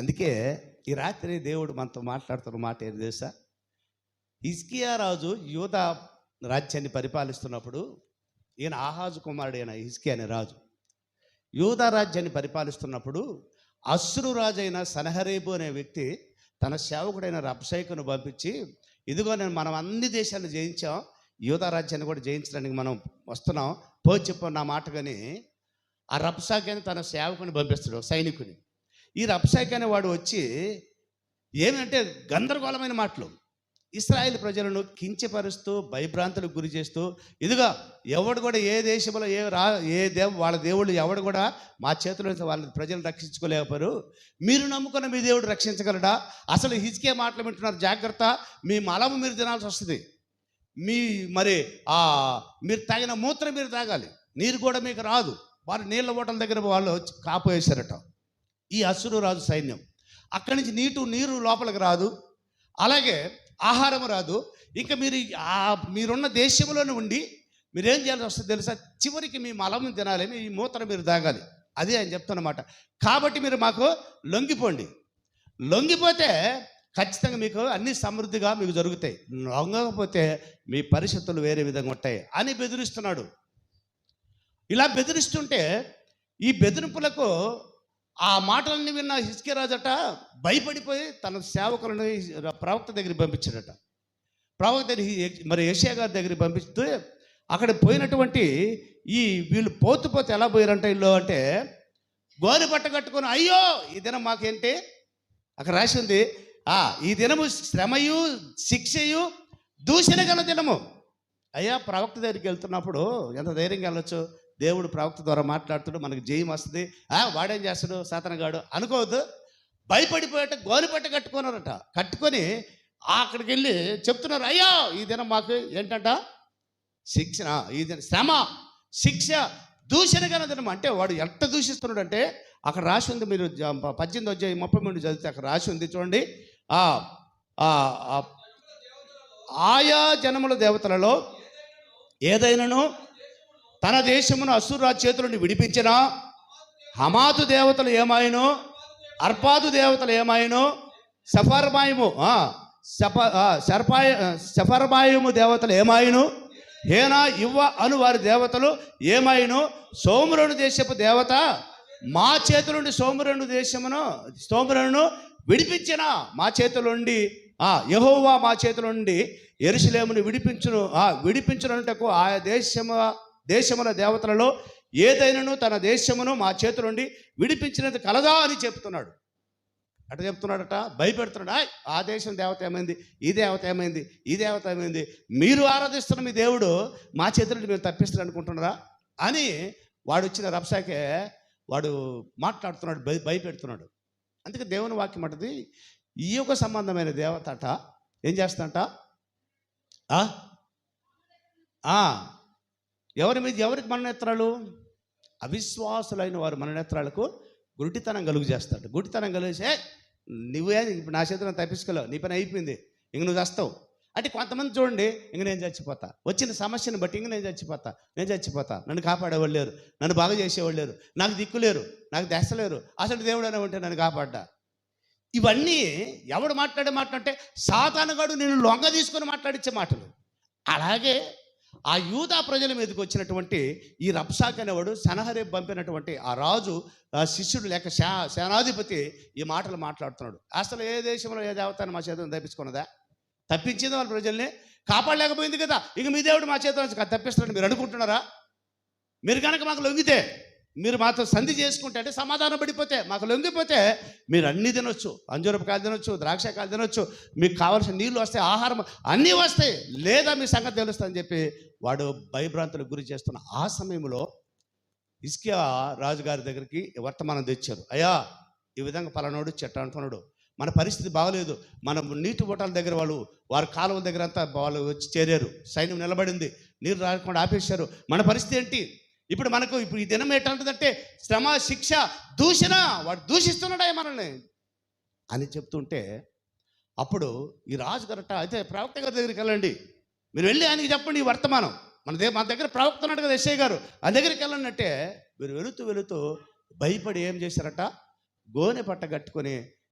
అందుకే ఈ రాత్రి దేవుడు మనతో మాట్లాడుతున్న మాట ఏది తెలుసా? హిజ్కియా రాజు యూద రాజ్యాన్ని పరిపాలిస్తున్నప్పుడు ఈయన ఆహాజు కుమారుడు అయిన హిజ్కియా అనే రాజు. యూదా రాజ్యాన్ని పరిపాలిస్తున్నప్పుడు అశ్రు రాజు అయిన సనహరేబు అనే వ్యక్తి తన సేవకుడైన రబ్షైకును పంపించి ఇదిగో నేను మనం అన్ని దేశాలను జయించాం యూదా రాజ్యాన్ని కూడా జయించడానికి మనం వస్తున్నాం పో చెప్పు నా మాట కానీ ఆ రబ్షాకి తన సేవకుని పంపిస్తాడు సైనికుని. ఈ రబ్షాకి అనే వాడు వచ్చి ఏమంటే గందరగోళమైన మాటలు. ఇస్రాయేల్ ప్రజలను కించపరుస్తూ భయభ్రాంతులకు గురి చేస్తూ ఇదిగా ఎవడు కూడా ఏ దేశంలో ఏ రా ఏ దేవ వాళ్ళ దేవుళ్ళు ఎవడు కూడా మా చేతిలో వాళ్ళ ప్రజలు రక్షించుకోలేకపోయారు మీరు నమ్ముకున్న మీ దేవుడు రక్షించగలడా? అసలు హిజ్కే మాటలు వింటున్నారు. జాగ్రత్త మీ మలము మీరు తినాల్సి వస్తుంది. మీ మరి ఆ మీరు తాగిన మూత్రం మీరు తాగాలి. నీరు కూడా మీకు రాదు. వారు నీళ్ళ ఓటల దగ్గర వాళ్ళు కాపు వేశారట. ఈ అసురు రాజు సైన్యం. అక్కడి నుంచి నీటు నీరు లోపలికి రాదు. అలాగే ఆహారం రాదు. ఇంకా మీరు మీరున్న దేశంలోనే ఉండి మీరేం చేయాల్సి వస్తుంది తెలుసా? చివరికి మీ మలం తినాలి మీ మూత్రం మీరు తాగాలి. అదే ఆయన చెప్తున్నమాట. కాబట్టి మీరు మాకు లొంగిపోండి. లొంగిపోతే ఖచ్చితంగా మీకు అన్ని సమృద్ధిగా మీకు జరుగుతాయి. లొంగకపోతే మీ పరిస్థితులు వేరే విధంగా ఉంటాయి అని బెదిరిస్తున్నాడు. ఇలా బెదిరిస్తుంటే ఈ బెదిరింపులకు ఆ మాటలన్నీ విన్న హిస్కిరాజట భయపడిపోయి తన సేవకులను ప్రవక్త దగ్గరికి పంపించాడట. ప్రవక్త మరి ఏషియా గారి దగ్గరికి పంపిస్తే అక్కడ పోయినటువంటి ఈ వీళ్ళు పోతు పోతే ఎలా పోయారంట ఇల్లు అంటే గోరి బట్ట కట్టుకొని అయ్యో ఈ దినం మాకేంటి? అక్కడ రాసి ఉంది ఆ ఈ దినము శ్రమయు శిక్షయు దూషణ గల దినము. అయ్యా ప్రవక్త దగ్గరికి వెళ్తున్నప్పుడు ఎంత ధైర్యంగా వెళ్ళొచ్చు? దేవుడు ప్రవక్త ద్వారా మాట్లాడుతాడు మనకు జయం వస్తుంది. ఆ వాడేం చేస్తాడు? సాతనగాడు అనుకోవద్దు. భయపడిపోయేట గోనిపట్ట కట్టుకున్నారట. కట్టుకొని అక్కడికి వెళ్ళి చెప్తున్నారు అయ్యో ఈ దినం మాకు ఏంటంట? శిక్షణ ఈ దిన శ్రమ శిక్ష దూషణ గల దినం. అంటే వాడు ఎంత దూషిస్తున్నాడు అంటే అక్కడ రాసి ఉంది మీరు పద్దెనిమిది వచ్చే ముప్పై మూడు చదివితే అక్కడ రాసి ఉంది చూడండి. ఆయా జనముల దేవతలలో ఏదైనాను తన దేశమును అసురా చేతులను విడిపించిన హమాతు దేవతలు ఏమాయను అర్పాదు దేవతలు ఏమాయను సఫర్మాయము సప సఫ సర్పాయ సఫర్మాయము దేవతలు ఏమాయను హేనా ఇవ్వ అను వారి దేవతలు ఏమాయను సోమరుని దేశపు దేవత మా చేతుల నుండి సోమరుని దేశమును సోమరును విడిపించిన మా చేతుల నుండి ఆ యహోవా మా చేతుల నుండి ఎరుసలేమును విడిపించును ఆ విడిపించునటకు ఆయా దేశము దేశముల దేవతలలో ఏదైనాను తన దేశమును మా చేతుల నుండి విడిపించినది కలదా అని చెప్తున్నాడు. అట చెప్తున్నాడట భయపెడుతున్నాడు. ఆ దేశం దేవత ఏమైంది? ఈ దేవత ఏమైంది? ఈ దేవత ఏమైంది? మీరు ఆరాధిస్తున్న మీ దేవుడు మా చేతుల నుండి మీరు తప్పిస్తారు అనుకుంటున్నారా? అని వాడు వచ్చిన రప్సాకే వాడు మాట్లాడుతున్నాడు భయ భయపెడుతున్నాడు. అందుకే దేవుని వాక్యం అంటది ఈ యొక్క సంబంధమైన దేవత అట ఏం చేస్తాంట ఆ. ఎవరి మీద ఎవరికి మననేత్రాలు? అవిశ్వాసులైన వారు మననేత్రాలకు గుడితనం కలుగు చేస్తాడు. గుడితనం కలిగితే నువ్వే ఇప్పుడు నా చేతిలో తప్పించుకోలేవు. నీ పని అయిపోయింది. ఇంక నువ్వు చేస్తావు. అంటే కొంతమంది చూడండి ఇంక నేను చచ్చిపోతా. వచ్చిన సమస్యను బట్టి ఇంక నేను చచ్చిపోతా. నేను చచ్చిపోతా. నన్ను కాపాడేవాళ్ళు లేరు. నన్ను బాగా చేసేవాళ్ళు లేరు. నాకు దిక్కు లేరు. నాకు దశ లేరు. అసలు దేవుడనే ఉంటే నన్ను కాపాడ్డా? ఇవన్నీ ఎవడు మాట్లాడే మాట అంటే సాతానుగాడు నేను లొంగ తీసుకొని మాట్లాడించే మాటలు. అలాగే ఆ యూదా ప్రజల మీదకి వచ్చినటువంటి ఈ రబ్సాక్ అనేవాడు సనహరేబ్ పంపినటువంటి ఆ రాజు ఆ శిష్యుడు లేక శా సేనాధిపతి ఈ మాటలు మాట్లాడుతున్నాడు. అసలు ఏ దేశంలో ఏ దేవతను మా చేతులను తప్పించుకున్నదా? తప్పించింది వాళ్ళ ప్రజల్ని. కాపాడలేకపోయింది కదా. ఇక మీ దేవుడు మా చేతుల నుంచి తప్పిస్తాడని మీరు అనుకుంటున్నారా? మీరు కనుక మాకు లొంగితే మీరు మాతో సంధి చేసుకుంటే అంటే సమాధానం పడిపోతే మాకు లొంగిపోతే మీరు అన్నీ తినొచ్చు అంజూరపకాయలు తినొచ్చు ద్రాక్షకాయలు తినొచ్చు మీకు కావాల్సిన నీళ్ళు వస్తాయి ఆహారం అన్నీ వస్తాయి. లేదా మీ సంగతి తెలుస్తుందని చెప్పి వాడు భయభ్రాంతులకు గురి చేస్తున్న ఆ సమయంలో ఇస్కియా రాజుగారి దగ్గరికి వర్తమానం తెచ్చారు. అయ్యా ఈ విధంగా పలానోడు చెట్ట అంటున్నాడు. మన పరిస్థితి బాగలేదు. మన నీటి ఓటాల దగ్గర వాళ్ళు వారి కాలువ దగ్గర అంతా వాళ్ళు వచ్చి చేరారు. సైన్యం నిలబడింది. నీరు రాకుండా ఆపేశారు. మన పరిస్థితి ఏంటి? ఇప్పుడు మనకు ఇప్పుడు ఈ దినం ఏంటంటే శ్రమ శిక్ష దూషణ వాడు దూషిస్తున్నాడా మనల్ని అని చెప్తుంటే అప్పుడు ఈ రాజు గారట అయితే ప్రవక్త గారి దగ్గరికి వెళ్ళండి. మీరు వెళ్ళి ఆయనకి చెప్పండి ఈ వర్తమానం. మన దగ్గర మన దగ్గర ప్రవక్త ఉన్నాడు కదా ఎస్ఐ గారు. ఆ దగ్గరికి వెళ్ళండి అంటే మీరు వెళుతూ వెళుతూ భయపడి ఏం చేశారట? గోనె పట్ట కట్టుకొని